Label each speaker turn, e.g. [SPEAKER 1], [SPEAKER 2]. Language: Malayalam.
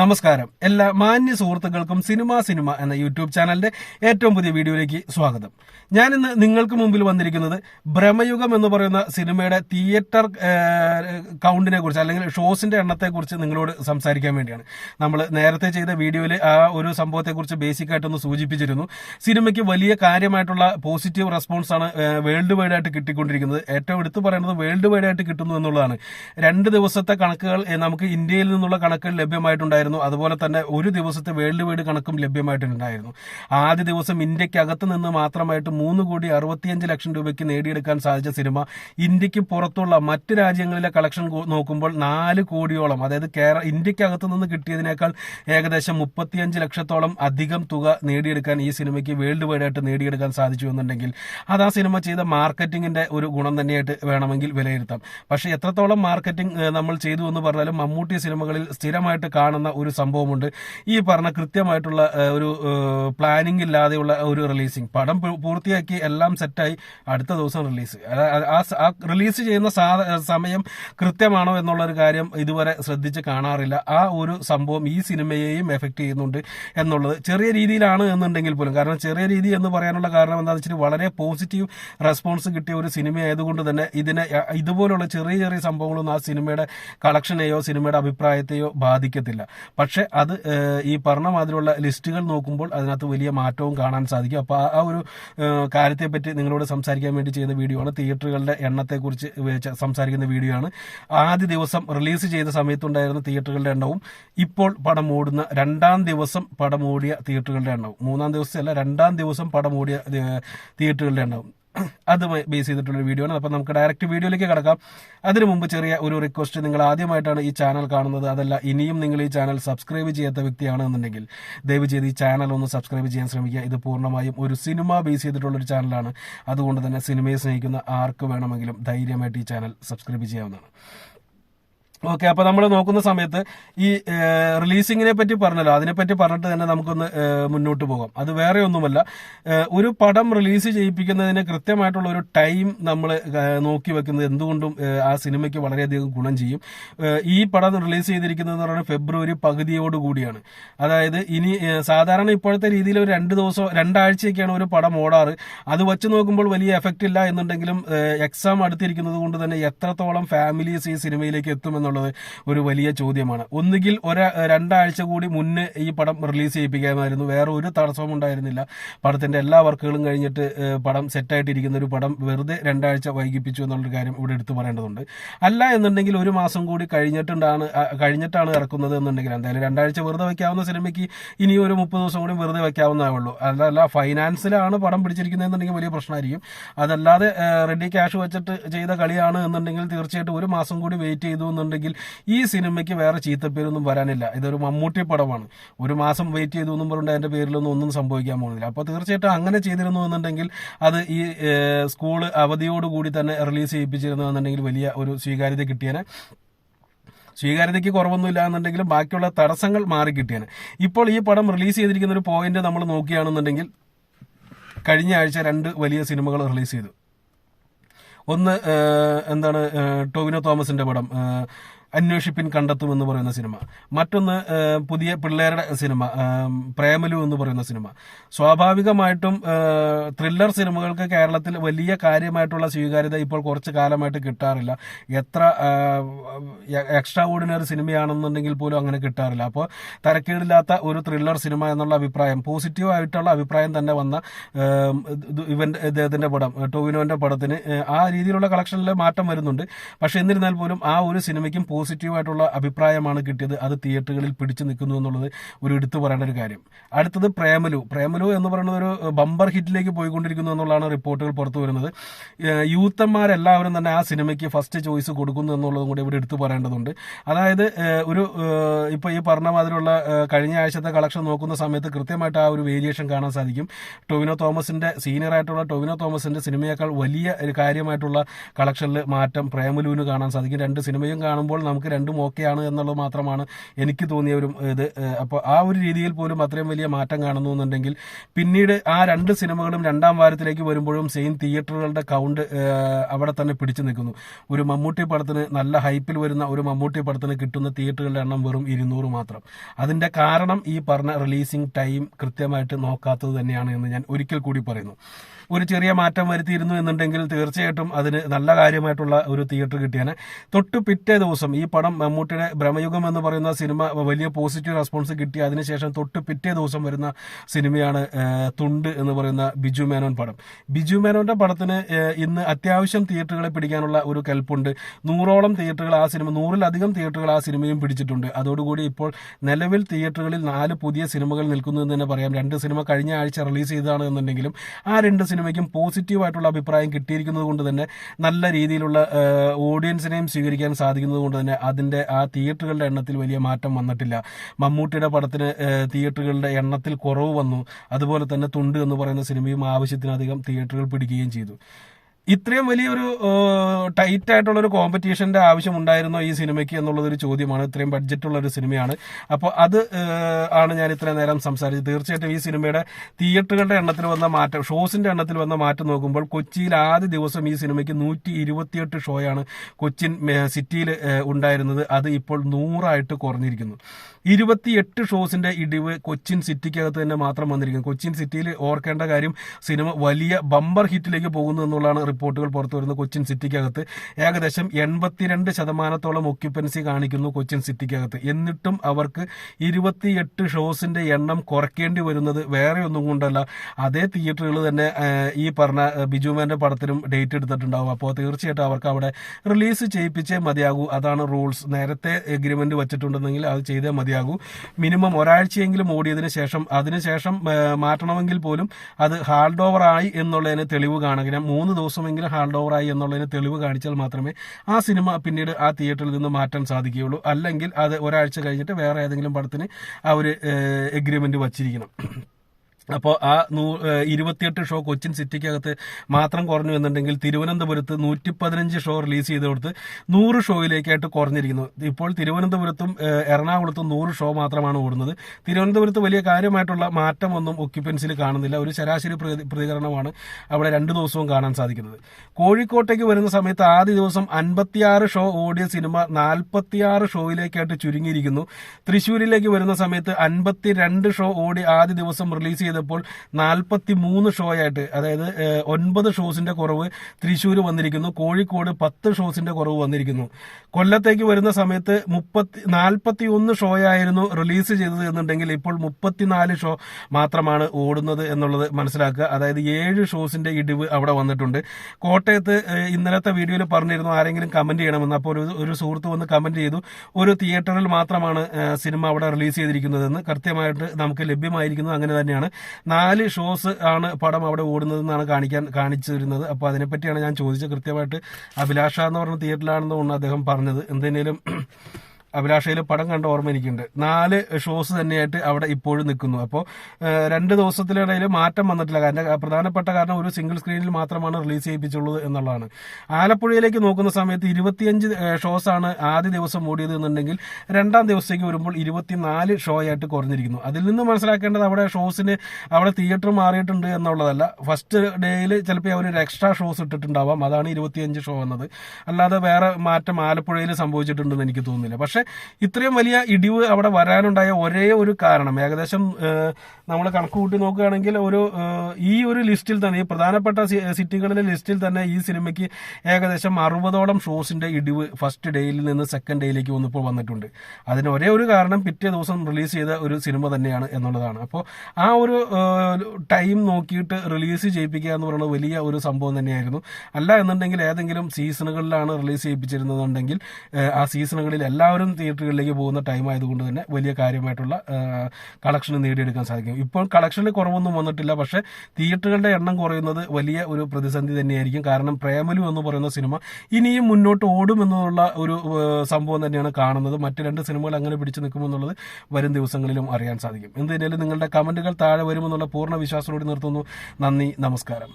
[SPEAKER 1] നമസ്കാരം. എല്ലാ മാന്യ സുഹൃത്തുക്കൾക്കും സിനിമ സിനിമ എന്ന യൂട്യൂബ് ചാനലിന്റെ ഏറ്റവും പുതിയ വീഡിയോയിലേക്ക് സ്വാഗതം. ഞാൻ ഇന്ന് നിങ്ങൾക്ക് മുമ്പിൽ വന്നിരിക്കുന്നത് ഭ്രമയുഗം എന്ന് പറയുന്ന സിനിമയുടെ തിയേറ്റർ കൗണ്ടിനെ കുറിച്ച് അല്ലെങ്കിൽ ഷോസിന്റെ എണ്ണത്തെ കുറിച്ച് നിങ്ങളോട് സംസാരിക്കാൻ വേണ്ടിയാണ്. നമ്മൾ നേരത്തെ ചെയ്ത വീഡിയോയിൽ ആ ഒരു സംഭവത്തെക്കുറിച്ച് ബേസിക് ആയിട്ടൊന്ന് സൂചിപ്പിച്ചിരുന്നു. സിനിമയ്ക്ക് വലിയ കാര്യമായിട്ടുള്ള പോസിറ്റീവ് റെസ്പോൺസ് ആണ് വേൾഡ് വൈഡ് ആയിട്ട് കിട്ടിക്കൊണ്ടിരിക്കുന്നത്. ഏറ്റവും എടുത്തു പറയുന്നത് വേൾഡ് വൈഡ് ആയിട്ട് കിട്ടുന്നു എന്നുള്ളതാണ്. രണ്ട് ദിവസത്തെ കണക്കുകൾ നമുക്ക് ഇന്ത്യയിൽ നിന്നുള്ള കണക്കുകൾ ലഭ്യമായിട്ടുണ്ടായിരുന്നു. അതുപോലെ തന്നെ ഒരു ദിവസത്തെ വേൾഡ് വൈഡ് കണക്കും ലഭ്യമായിട്ടുണ്ടായിരുന്നു. ആദ്യ ദിവസം ഇന്ത്യക്കകത്ത് നിന്ന് മാത്രമായിട്ട് മൂന്ന് കോടി അറുപത്തിയഞ്ച് ലക്ഷം രൂപയ്ക്ക് നേടിയെടുക്കാൻ സാധിച്ച സിനിമ ഇന്ത്യയ്ക്ക് പുറത്തുള്ള മറ്റ് രാജ്യങ്ങളിലെ കളക്ഷൻ നോക്കുമ്പോൾ നാല് കോടിയോളം അതായത് കേരള ഇന്ത്യക്കകത്ത് നിന്ന് കിട്ടിയതിനേക്കാൾ ഏകദേശം മുപ്പത്തിയഞ്ച് ലക്ഷത്തോളം അധികം തുക നേടിയെടുക്കാൻ ഈ സിനിമയ്ക്ക് വേൾഡ് വൈഡ് ആയിട്ട് നേടിയെടുക്കാൻ സാധിച്ചു എന്നുണ്ടെങ്കിൽ അത് ആ സിനിമ ചെയ്ത മാർക്കറ്റിംഗിന്റെ ഒരു ഗുണം തന്നെയായിട്ട് വേണമെങ്കിൽ വിലയിരുത്താം. പക്ഷേ എത്രത്തോളം മാർക്കറ്റിംഗ് നമ്മൾ ചെയ്തു എന്ന് പറഞ്ഞാലും മമ്മൂട്ടി സിനിമകളിൽ സ്ഥിരമായിട്ട് കാണുന്ന ഒരു സംഭവമുണ്ട്. ഈ പറഞ്ഞ കൃത്യമായിട്ടുള്ള ഒരു പ്ലാനിംഗ് ഇല്ലാതെയുള്ള ഒരു റിലീസിങ്. പടം പൂർത്തിയാക്കി എല്ലാം സെറ്റായി അടുത്ത ദിവസം റിലീസ്. ആ റിലീസ് ചെയ്യുന്ന സമയം കൃത്യമാണോ എന്നുള്ള ഒരു കാര്യം ഇതുവരെ ശ്രദ്ധിച്ച് കാണാറില്ല. ആ ഒരു സംഭവം ഈ സിനിമയെയും എഫക്ട് ചെയ്യുന്നുണ്ട് എന്നുള്ളത് ചെറിയ രീതിയിലാണ് എന്നുണ്ടെങ്കിൽ പോലും. കാരണം ചെറിയ രീതി എന്ന് പറയാനുള്ള കാരണം എന്താണെന്ന് വെച്ചാൽ വളരെ പോസിറ്റീവ് റെസ്പോൺസ് കിട്ടിയ ഒരു സിനിമ ആയതുകൊണ്ട് തന്നെ ഇതിനെ ഇതുപോലുള്ള ചെറിയ ചെറിയ സംഭവങ്ങളൊന്നും ആ സിനിമയുടെ കളക്ഷനെയോ സിനിമയുടെ അഭിപ്രായത്തെയോ ബാധിക്കത്തില്ല. പക്ഷെ അത് ഈ പറഞ്ഞ മാതിരിയുള്ള ലിസ്റ്റുകൾ നോക്കുമ്പോൾ അതിനകത്ത് വലിയ മാറ്റവും കാണാൻ സാധിക്കും. അപ്പോൾ ആ ഒരു കാര്യത്തെ കാര്യത്തെപ്പറ്റി നിങ്ങളോട് സംസാരിക്കാൻ വേണ്ടി ചെയ്യുന്ന വീഡിയോ ആണ്. തിയേറ്ററുകളുടെ എണ്ണത്തെക്കുറിച്ച് സംസാരിക്കുന്ന വീഡിയോ ആണ്. ആദ്യ ദിവസം റിലീസ് ചെയ്ത സമയത്തുണ്ടായിരുന്ന തിയേറ്ററുകളുടെ എണ്ണവും ഇപ്പോൾ പടം ഓടുന്ന രണ്ടാം ദിവസം പടം ഓടിയ തിയേറ്ററുകളുടെ എണ്ണവും. മൂന്നാം ദിവസമല്ല രണ്ടാം ദിവസം പടം ഓടിയ തിയേറ്ററുകളുടെ എണ്ണവും. അത് ബേസ് ചെയ്തിട്ടുള്ള വീഡിയോ ആണ്. അപ്പോൾ നമുക്ക് ഡയറക്റ്റ് വീഡിയോയിലേക്ക് കിടക്കാം. അതിനു മുമ്പ് ചെറിയ ഒരു റിക്വസ്റ്റ് നിങ്ങൾ ആദ്യമായിട്ടാണ് ഈ ചാനൽ കാണുന്നത്. അതല്ല ഇനിയും നിങ്ങൾ ഈ ചാനൽ സബ്സ്ക്രൈബ് ചെയ്യാത്ത വ്യക്തിയാണെന്നുണ്ടെങ്കിൽ ദയവ് ചെയ്ത് ഈ ചാനൽ ഒന്ന് സബ്സ്ക്രൈബ് ചെയ്യാൻ ശ്രമിക്കുക. ഇത് പൂർണമായും ഒരു സിനിമ ബേസ് ചെയ്തിട്ടുള്ള ഒരു ചാനലാണ് അതുകൊണ്ട് തന്നെ സിനിമയെ സ്നേഹിക്കുന്ന ആർക്ക് വേണമെങ്കിലും ധൈര്യമായിട്ട് ഈ ചാനൽ സബ്സ്ക്രൈബ് ചെയ്യാവുന്നതാണ്. ഓക്കെ അപ്പൊ നമ്മൾ നോക്കുന്ന സമയത്ത് ഈ റിലീസിങ്ങിനെ പറ്റി പറഞ്ഞല്ലോ. അതിനെപ്പറ്റി പറഞ്ഞിട്ട് തന്നെ നമുക്കൊന്ന് മുന്നോട്ട് പോകാം. അത് വേറെ ഒന്നുമല്ല. ഒരു പടം റിലീസ് ചെയ്യിപ്പിക്കുന്നതിന് കൃത്യമായിട്ടുള്ള ഒരു ടൈം നമ്മൾ നോക്കി വെക്കുന്നത് എന്തുകൊണ്ടും ആ സിനിമയ്ക്ക് വളരെയധികം ഗുണം ചെയ്യും. ഈ പടം റിലീസ് ചെയ്തിരിക്കുന്നത് പറയുന്നത് ഫെബ്രുവരി പകുതിയോട് കൂടിയാണ്. അതായത് ഇനി സാധാരണ ഇപ്പോഴത്തെ രീതിയിൽ ഒരു രണ്ട് ദിവസം രണ്ടാഴ്ചയൊക്കെയാണ് ഒരു പടം ഓടാറ്. അത് വച്ച് നോക്കുമ്പോൾ വലിയ എഫക്റ്റ് ഇല്ല എന്നുണ്ടെങ്കിലും എക്സാം അടുത്തിരിക്കുന്നത് കൊണ്ട് തന്നെ എത്രത്തോളം ഫാമിലീസ് ഈ സിനിമയിലേക്ക് എത്തുമെന്നുള്ളത് ഒരു വലിയ ചോദ്യമാണ്. ഒന്നുകിൽ ഒരു രണ്ടാഴ്ച കൂടി മുന്നേ ഈ പടം റിലീസ് ചെയ്യിപ്പിക്കാമായിരുന്നു. വേറെ ഒരു തടസ്സവും ഉണ്ടായിരുന്നില്ല. പടത്തിന്റെ എല്ലാ വർക്കുകളും കഴിഞ്ഞിട്ട് പടം സെറ്റായിട്ടിരിക്കുന്ന ഒരു പടം വെറുതെ രണ്ടാഴ്ച വൈകിപ്പിച്ചു എന്നുള്ളൊരു കാര്യം ഇവിടെ എടുത്തു പറയേണ്ടതുണ്ട്. അല്ല എന്നുണ്ടെങ്കിൽ ഒരു മാസം കൂടി കഴിഞ്ഞിട്ടുണ്ടാണ് കഴിഞ്ഞിട്ടാണ് ഇറക്കുന്നത് എന്നുണ്ടെങ്കിൽ എന്തായാലും രണ്ടാഴ്ച വെറുതെ വെക്കാവുന്ന സിനിമയ്ക്ക് ഇനി ഒരു മുപ്പത് ദിവസം കൂടി വെറുതെ വയ്ക്കാവുന്നതേ ഉള്ളൂ. അതല്ല ഫൈനാൻസിലാണ് പടം പിടിച്ചിരിക്കുന്നതെന്നുണ്ടെങ്കിൽ വലിയ പ്രശ്നമായിരിക്കും. അതല്ലാതെ റെഡി ക്യാഷ് വെച്ചിട്ട് ചെയ്ത കളിയാണ് എന്നുണ്ടെങ്കിൽ തീർച്ചയായിട്ടും ഒരു മാസം കൂടി വെയിറ്റ് ചെയ്തു എന്നുണ്ടെങ്കിൽ ഈ സിനിമയ്ക്ക് വേറെ ചീത്തപ്പേരൊന്നും വരാനില്ല. ഇതൊരു മമ്മൂട്ടി പടമാണ്. ഒരു മാസം വെയിറ്റ് ചെയ്തു എന്നും പറഞ്ഞിട്ട് അതിന്റെ പേരിലൊന്നും ഒന്നും സംഭവിക്കാൻ പോകുന്നില്ല. അപ്പോൾ തീർച്ചയായിട്ടും അങ്ങനെ ചെയ്തിരുന്നു എന്നുണ്ടെങ്കിൽ അത് ഈ സ്കൂൾ അവധിയോടുകൂടി തന്നെ റിലീസ് ചെയ്യിപ്പിച്ചിരുന്നു എന്നുണ്ടെങ്കിൽ വലിയ ഒരു സ്വീകാര്യത കിട്ടിയേനെ. സ്വീകാര്യതയ്ക്ക് കുറവൊന്നുമില്ല എന്നുണ്ടെങ്കിലും ബാക്കിയുള്ള തടസ്സങ്ങൾ മാറി കിട്ടിയാണ് ഇപ്പോൾ ഈ പടം റിലീസ് ചെയ്തിരിക്കുന്ന ഒരു പോയിന്റ് നമ്മൾ നോക്കുകയാണെന്നുണ്ടെങ്കിൽ കഴിഞ്ഞ ആഴ്ച രണ്ട് വലിയ സിനിമകൾ റിലീസ് ചെയ്തു. ഒന്ന് എന്താണ് ടോവിനോ തോമസിന്റെ പടം. അന്വേഷിപ്പിൻ കണ്ടെത്തും എന്ന് പറയുന്ന സിനിമ. മറ്റൊന്ന് പുതിയ പിള്ളേരുടെ സിനിമ പ്രേമലു എന്ന് പറയുന്ന സിനിമ. സ്വാഭാവികമായിട്ടും ത്രില്ലർ സിനിമകൾക്ക് കേരളത്തിൽ വലിയ കാര്യമായിട്ടുള്ള സ്വീകാര്യത ഇപ്പോൾ കുറച്ച് കാലമായിട്ട് കിട്ടാറില്ല. എത്ര എക്സ്ട്രാ ഓർഡിനറി സിനിമയാണെന്നുണ്ടെങ്കിൽ പോലും അങ്ങനെ കിട്ടാറില്ല. അപ്പോൾ തരക്കേടില്ലാത്ത ഒരു ത്രില്ലർ സിനിമ എന്നുള്ള അഭിപ്രായം പോസിറ്റീവ് ആയിട്ടുള്ള അഭിപ്രായം തന്നെ വന്ന ഇവന്റെ ഇദ്ദേഹത്തിന്റെ പടം ടോവിനോന്റെ പടത്തിന് ആ രീതിയിലുള്ള കളക്ഷനിൽ മാറ്റം വരുന്നുണ്ട്. പക്ഷെ എന്നിരുന്നാൽ പോലും ആ ഒരു സിനിമയ്ക്കും പോസിറ്റീവ് ആയിട്ടുള്ള അഭിപ്രായമാണ് കിട്ടിയത്. അത് തിയേറ്ററുകളിൽ പിടിച്ചു നിൽക്കുന്നു എന്നുള്ളത് ഒരു എടുത്തു പറയേണ്ട ഒരു കാര്യം. അടുത്തത് പ്രേമലു. പ്രേമലു എന്ന് പറയുന്നത് ഒരു ബമ്പർ ഹിറ്റിലേക്ക് പോയിക്കൊണ്ടിരിക്കുന്നു എന്നുള്ളതാണ് റിപ്പോർട്ടുകൾ പുറത്തു വരുന്നത്. യൂത്തന്മാരെല്ലാവരും തന്നെ ആ സിനിമയ്ക്ക് ഫസ്റ്റ് ചോയ്സ് കൊടുക്കുന്നു എന്നുള്ളതും കൂടി ഇവിടെ എടുത്തു പറയേണ്ടതുണ്ട്. അതായത് ഒരു ഏഹ്, ഇപ്പൊ ഈ പറഞ്ഞ മാതിരിയുള്ള കഴിഞ്ഞ ആഴ്ചത്തെ കളക്ഷൻ നോക്കുന്ന സമയത്ത് കൃത്യമായിട്ട് ആ ഒരു വേരിയേഷൻ കാണാൻ സാധിക്കും. ടൊവിനോ തോമസിന്റെ സീനിയർ ആയിട്ടുള്ള ടൊവിനോ തോമസിന്റെ സിനിമയേക്കാൾ വലിയ ഒരു കാര്യമായിട്ടുള്ള കളക്ഷനിൽ മാറ്റം പ്രേമലുവിന് കാണാൻ സാധിക്കും. രണ്ട് സിനിമയും കാണുമ്പോൾ നമുക്ക് രണ്ടും ഓക്കെയാണ് എന്നുള്ളത് മാത്രമാണ് എനിക്ക് തോന്നിയ ഒരു ഇത് അപ്പോൾ ആ ഒരു രീതിയിൽ പോലും അത്രയും വലിയ മാറ്റം കാണുന്നു എന്നുണ്ടെങ്കിൽ പിന്നീട് ആ രണ്ട് സിനിമകളും രണ്ടാം വാരത്തിലേക്ക് വരുമ്പോഴും സെയിം തിയേറ്ററുകളുടെ കൗണ്ട് അവിടെ തന്നെ പിടിച്ചു നിൽക്കുന്നു. ഒരു മമ്മൂട്ടി പടത്തിന് നല്ല ഹൈപ്പിൽ വരുന്ന ഒരു മമ്മൂട്ടി പടത്തിന് കിട്ടുന്ന തിയേറ്ററുകളുടെ എണ്ണം വെറും ഇരുന്നൂറ് മാത്രം. അതിന്റെ കാരണം ഈ പറഞ്ഞ റിലീസിംഗ് ടൈം കൃത്യമായിട്ട് നോക്കാത്തത് തന്നെയാണ് എന്ന് ഞാൻ ഒരിക്കൽ കൂടി പറയുന്നു. ഒരു ചെറിയ മാറ്റം വരുത്തിയിരുന്നു എന്നുണ്ടെങ്കിൽ തീർച്ചയായിട്ടും അതിന് നല്ല കാര്യമായിട്ടുള്ള ഒരു തിയേറ്റർ കിട്ടിയാണ് തൊട്ട് പിറ്റേ ദിവസം ഈ പടം മമ്മൂട്ടിയുടെ ഭ്രമയുഗം എന്ന് പറയുന്ന സിനിമ വലിയ പോസിറ്റീവ് റെസ്പോൺസ് കിട്ടി. അതിനുശേഷം തൊട്ട് പിറ്റേ ദിവസം വരുന്ന സിനിമയാണ് തുണ്ട് എന്ന് പറയുന്ന ബിജു മേനോൻ പടം. ബിജു മേനോന്റെ പടത്തിന് ഇന്ന് അത്യാവശ്യം തിയേറ്ററുകളെ പിടിക്കാനുള്ള ഒരു കൽപ്പുണ്ട്. നൂറോളം തിയേറ്ററുകൾ ആ സിനിമ നൂറിലധികം തിയേറ്ററുകൾ ആ സിനിമയും പിടിച്ചിട്ടുണ്ട്. അതോടുകൂടി ഇപ്പോൾ നിലവിൽ തിയേറ്ററുകളിൽ നാല് പുതിയ സിനിമകൾ നിൽക്കുന്നു എന്ന് തന്നെ പറയാം. രണ്ട് സിനിമ കഴിഞ്ഞ ആഴ്ച റിലീസ് ചെയ്തതാണ് എന്നുണ്ടെങ്കിലും ആ രണ്ട് സിനിമയ്ക്കും പോസിറ്റീവായിട്ടുള്ള അഭിപ്രായം കിട്ടിയിരിക്കുന്നത് കൊണ്ട് തന്നെ നല്ല രീതിയിലുള്ള ഓഡിയൻസിനെയും സ്വീകരിക്കാൻ സാധിക്കുന്നത് കൊണ്ട് തന്നെ അതിന്റെ ആ തിയേറ്ററുകളുടെ എണ്ണത്തിൽ വലിയ മാറ്റം വന്നിട്ടില്ല. മമ്മൂട്ടിയുടെ പടത്തിന് തിയേറ്ററുകളുടെ എണ്ണത്തിൽ കുറവ് വന്നു. അതുപോലെ തന്നെ തുണ്ട് എന്ന് പറയുന്ന സിനിമയും ആവശ്യത്തിനധികം തിയേറ്ററുകൾ പിടിക്കുകയും ചെയ്തു. ഇത്രയും വലിയൊരു ടൈറ്റ് ആയിട്ടുള്ള ഒരു കോമ്പറ്റീഷന്റെ ആവശ്യം ഉണ്ടായിരുന്നോ ഈ സിനിമയ്ക്ക് എന്നുള്ളത് ഒരു ചോദ്യമാണ്. ഇത്രയും ബഡ്ജറ്റ് ഉള്ള ഒരു സിനിമയാണ്. അപ്പോൾ അത് ആണ് ഞാൻ ഇത്രയും നേരം സംസാരിച്ചത്. തീർച്ചയായിട്ടും ഈ സിനിമയുടെ തിയേറ്ററുകളുടെ എണ്ണത്തിൽ വന്ന മാറ്റം ഷോസിന്റെ എണ്ണത്തിൽ വന്ന മാറ്റം നോക്കുമ്പോൾ കൊച്ചിയിൽ ആദ്യ ദിവസം ഈ സിനിമയ്ക്ക് നൂറ്റി ഇരുപത്തിയെട്ട് ഷോയാണ് കൊച്ചിൻ സിറ്റിയിൽ ഉണ്ടായിരുന്നത്. അത് ഇപ്പോൾ നൂറായിട്ട് കുറഞ്ഞിരിക്കുന്നു. ഇരുപത്തിയെട്ട് ഷോസിന്റെ ഇടിവ് കൊച്ചിൻ സിറ്റിക്കകത്ത് തന്നെ മാത്രം വന്നിരിക്കുന്നു. കൊച്ചിൻ സിറ്റിയിൽ ഓർക്കേണ്ട കാര്യം സിനിമ വലിയ ബമ്പർ ഹിറ്റിലേക്ക് പോകുന്നു എന്നുള്ളതാണ് റിപ്പോർട്ടുകൾ പുറത്തു വരുന്നത് കൊച്ചിൻ സിറ്റിക്കകത്ത് ഏകദേശം എൺപത്തിരണ്ട് ശതമാനത്തോളം ഒക്യുപ്പൻസി കാണിക്കുന്നു കൊച്ചിൻ സിറ്റിക്കകത്ത്. എന്നിട്ടും അവർക്ക് ഇരുപത്തിയെട്ട് ഷോസിന്റെ എണ്ണം കുറയ്ക്കേണ്ടി വരുന്നത് വേറെ ഒന്നും കൊണ്ടല്ല. അതേ തിയേറ്ററുകൾ തന്നെ ഈ പറഞ്ഞ ബിജുമാന്റെ പടത്തിനും ഡേറ്റ് എടുത്തിട്ടുണ്ടാവും. അപ്പോൾ തീർച്ചയായിട്ടും അവർക്ക് അവിടെ റിലീസ് ചെയ്യിപ്പിച്ചേ മതിയാകൂ. അതാണ് റൂൾസ് നേരത്തെ എഗ്രിമെന്റ് വെച്ചിട്ടുണ്ടെന്നെങ്കിൽ അത് ചെയ്തേ മതിയാകൂ. മിനിമം ഒരാഴ്ചയെങ്കിലും ഓടിയതിനു ശേഷം അതിനുശേഷം മാറ്റണമെങ്കിൽ പോലും അത് ഹാൾഡ് ഓവർ ആയി എന്നുള്ളതിന് തെളിവ് കാണുക മൂന്ന് ദിവസമെങ്കിലും ഹാൾഡ് ഓവർ ആയി എന്നുള്ളതിന് തെളിവ് കാണിച്ചാൽ മാത്രമേ ആ സിനിമ പിന്നീട് ആ തിയേറ്ററിൽ നിന്ന് മാറ്റാൻ സാധിക്കുകയുള്ളൂ. അല്ലെങ്കിൽ അത് ഒരാഴ്ച കഴിഞ്ഞിട്ട് വേറെ ഏതെങ്കിലും പടത്തിന് ആ ഒരു എഗ്രിമെന്റ് വച്ചിരിക്കണം. അപ്പോൾ ആ നൂ ഇരുപത്തിയെട്ട് ഷോ കൊച്ചിൻ സിറ്റിക്കകത്ത് മാത്രം കുറഞ്ഞു എന്നുണ്ടെങ്കിൽ തിരുവനന്തപുരത്ത് നൂറ്റി പതിനഞ്ച് ഷോ റിലീസ് ചെയ്ത് കൊടുത്ത് നൂറ് ഷോയിലേക്കായിട്ട് കുറഞ്ഞിരിക്കുന്നു. ഇപ്പോൾ തിരുവനന്തപുരത്തും എറണാകുളത്തും നൂറ് ഷോ മാത്രമാണ് ഓടുന്നത്. തിരുവനന്തപുരത്ത് വലിയ കാര്യമായിട്ടുള്ള മാറ്റമൊന്നും ഒക്യുപ്പൻസിൽ കാണുന്നില്ല. ഒരു ശരാശരി പ്രതി- പ്രതികരണമാണ് അവിടെ രണ്ട് ദിവസവും കാണാൻ സാധിക്കുന്നത്. കോഴിക്കോട്ടേക്ക് വരുന്ന സമയത്ത് ആദ്യ ദിവസം അൻപത്തിയാറ് ഷോ ഓടിയ സിനിമ നാൽപ്പത്തിയാറ് ഷോയിലേക്കായിട്ട് ചുരുങ്ങിയിരിക്കുന്നു. തൃശ്ശൂരിലേക്ക് വരുന്ന സമയത്ത് അൻപത്തിരണ്ട് ഷോ ഓടി ആദ്യ ദിവസം റിലീസ് ചെയ്തപ്പോൾ നാൽപ്പത്തി മൂന്ന് ഷോ ആയിട്ട് അതായത് ഒൻപത് ഷോസിന്റെ കുറവ് തൃശ്ശൂർ വന്നിരിക്കുന്നു. കോഴിക്കോട് പത്ത് ഷോസിന്റെ കുറവ് വന്നിരിക്കുന്നു. കൊല്ലത്തേക്ക് വരുന്ന സമയത്ത് മുപ്പത്തി നാൽപ്പത്തി ഒന്ന് ഷോ ആയിരുന്നു റിലീസ് ചെയ്തത് എന്നുണ്ടെങ്കിൽ ഇപ്പോൾ മുപ്പത്തിനാല് ഷോ മാത്രമാണ് ഓടുന്നത് എന്നുള്ളത് മനസ്സിലാക്കുക. അതായത് ഏഴ് ഷോസിന്റെ ഇടിവ് അവിടെ വന്നിട്ടുണ്ട്. കോട്ടയത്ത് ഇന്നലത്തെ വീഡിയോയിൽ പറഞ്ഞിരുന്നു ആരെങ്കിലും കമന്റ് ചെയ്യണമെന്ന്. അപ്പോൾ ഒരു സുഹൃത്ത് വന്ന് കമന്റ് ചെയ്തു. ഒരു തിയേറ്ററിൽ മാത്രമാണ് സിനിമ അവിടെ റിലീസ് ചെയ്തിരിക്കുന്നതെന്ന്. കൃത്യമായിട്ട് നമുക്ക് ലഭ്യമായിരിക്കുന്നു. അങ്ങനെ തന്നെയാണ്. നാല് ഷോസ് ആണ് പടം അവിടെ ഓടുന്നതെന്നാണ് കാണിക്കാൻ കാണിച്ചു തരുന്നത് അപ്പോൾ അതിനെപ്പറ്റിയാണ് ഞാൻ ചോദിച്ചത്. കൃത്യമായിട്ട് അഭിലാഷ എന്ന് പറഞ്ഞ തിയേറ്ററിലാണെന്ന് അദ്ദേഹം പറഞ്ഞത്. എന്തെങ്കിലും അഭിലാഷയിൽ പടം കണ്ട ഓർമ്മ എനിക്കുണ്ട്. നാല് ഷോസ് തന്നെയായിട്ട് അവിടെ ഇപ്പോഴും നിൽക്കുന്നു. അപ്പോൾ രണ്ട് ദിവസത്തിനിടയിൽ മാറ്റം വന്നിട്ടില്ല. കാരണം പ്രധാനപ്പെട്ട കാരണം ഒരു സിംഗിൾ സ്ക്രീനിൽ മാത്രമാണ് റിലീസ് ചെയ്യിപ്പിച്ചുള്ളത് എന്നുള്ളതാണ്. ആലപ്പുഴയിലേക്ക് നോക്കുന്ന സമയത്ത് ഇരുപത്തിയഞ്ച് ഷോസ് ആണ് ആദ്യ ദിവസം ഓടിയത് എന്നുണ്ടെങ്കിൽ രണ്ടാം ദിവസത്തേക്ക് വരുമ്പോൾ ഇരുപത്തിനാല് ഷോ ആയിട്ട് കുറഞ്ഞിരിക്കുന്നു. അതിൽ നിന്ന് മനസ്സിലാക്കേണ്ടത് അവിടെ ഷോസിന് അവിടെ തിയേറ്റർ മാറിയിട്ടുണ്ട് എന്നുള്ളതല്ല. ഫസ്റ്റ് ഡേയിൽ ചിലപ്പോൾ അവർ എക്സ്ട്രാ ഷോസ് ഇട്ടിട്ടുണ്ടാവാം. അതാണ് ഇരുപത്തിയഞ്ച് ഷോ എന്നത്. അല്ലാതെ വേറെ മാറ്റം ആലപ്പുഴയിൽ സംഭവിച്ചിട്ടുണ്ടെന്ന് എനിക്ക് തോന്നുന്നില്ല. പക്ഷെ ഇത്രയും വലിയ ഇടിവ് അവിടെ വരാനുണ്ടായ ഒരേ ഒരു കാരണം. ഏകദേശം നമ്മൾ കണക്ക് കൂട്ടി നോക്കുകയാണെങ്കിൽ ഒരു ഈ ഒരു ലിസ്റ്റിൽ തന്നെ ഈ പ്രധാനപ്പെട്ട സിറ്റികളിലെ ലിസ്റ്റിൽ തന്നെ ഈ സിനിമയ്ക്ക് ഏകദേശം അറുപതോളം ഷോസിന്റെ ഇടിവ് ഫസ്റ്റ് ഡേയിൽ നിന്ന് സെക്കൻഡ് ഡേയിലേക്ക് വന്നപ്പോൾ വന്നിട്ടുണ്ട്. അതിന് ഒരേ ഒരു കാരണം പിറ്റേ ദിവസം റിലീസ് ചെയ്ത ഒരു സിനിമ തന്നെയാണ് എന്നുള്ളതാണ്. അപ്പോൾ ആ ഒരു ടൈം നോക്കിയിട്ട് റിലീസ് ചെയ്യിപ്പിക്കുക എന്ന് പറയുന്നത് വലിയ ഒരു സംഭവം തന്നെയായിരുന്നു. അല്ല എന്നുണ്ടെങ്കിൽ ഏതെങ്കിലും സീസണുകളിലാണ് റിലീസ് ചെയ്യിപ്പിച്ചിരുന്നതെന്നുണ്ടെങ്കിൽ ആ സീസണുകളിൽ എല്ലാവരും തിയേറ്ററുകളിലേക്ക് പോകുന്ന ടൈം ആയതുകൊണ്ട് തന്നെ വലിയ കാര്യമായിട്ടുള്ള കളക്ഷൻ നേടിയെടുക്കാൻ സാധിക്കും. ഇപ്പോൾ കളക്ഷനിൽ കുറവൊന്നും വന്നിട്ടില്ല. പക്ഷേ തിയേറ്ററുകളുടെ എണ്ണം കുറയുന്നത് വലിയ ഒരു പ്രതിസന്ധി തന്നെയായിരിക്കും. കാരണം പ്രേമലു എന്ന് പറയുന്ന സിനിമ ഇനിയും മുന്നോട്ട് ഓടുമെന്നുള്ള ഒരു സംഭവം തന്നെയാണ് കാണുന്നത്. മറ്റു രണ്ട് സിനിമകൾ അങ്ങനെ പിടിച്ചു നിൽക്കുമെന്നുള്ളത് വരും ദിവസങ്ങളിലും അറിയാൻ സാധിക്കും. എന്തിനാലും നിങ്ങളുടെ കമന്റുകൾ താഴെ വരുമെന്നുള്ള പൂർണ വിശ്വാസത്തോടെ നിർത്തുന്നു. നന്ദി നമസ്കാരം.